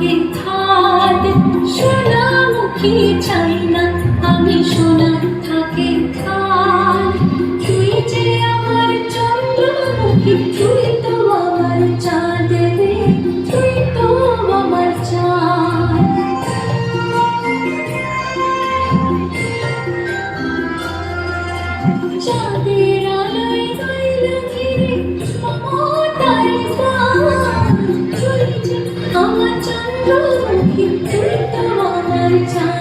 给他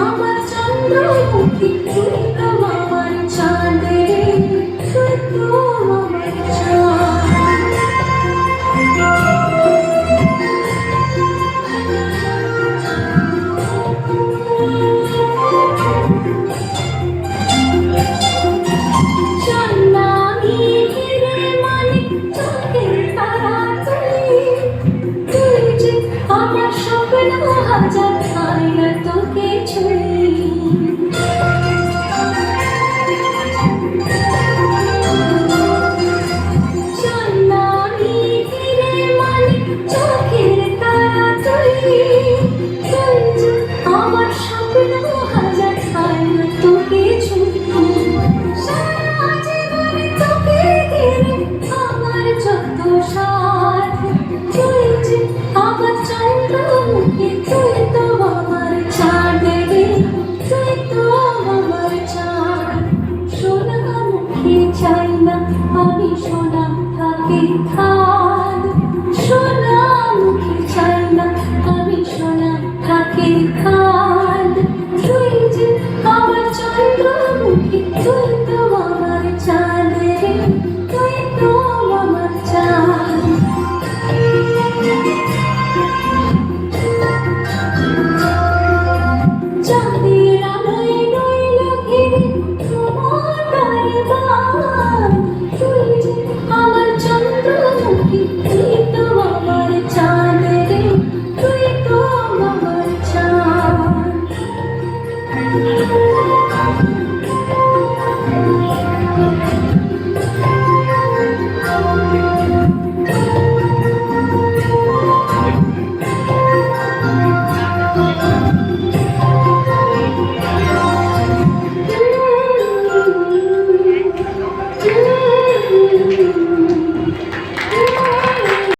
আমার চন্দ্র আমার স্বপ্ন হাজার খায় না তোকে ছুটবো সারা জীবন তোকে ঘিরে আমার যত সাথ তুই যে আমার চন্দ্র মুখে, তুই তো আমার চাঁদ। রে তুই তো আমার চাঁদ। সোনা মুখে চাই না, আমি সোনা থাকে থাক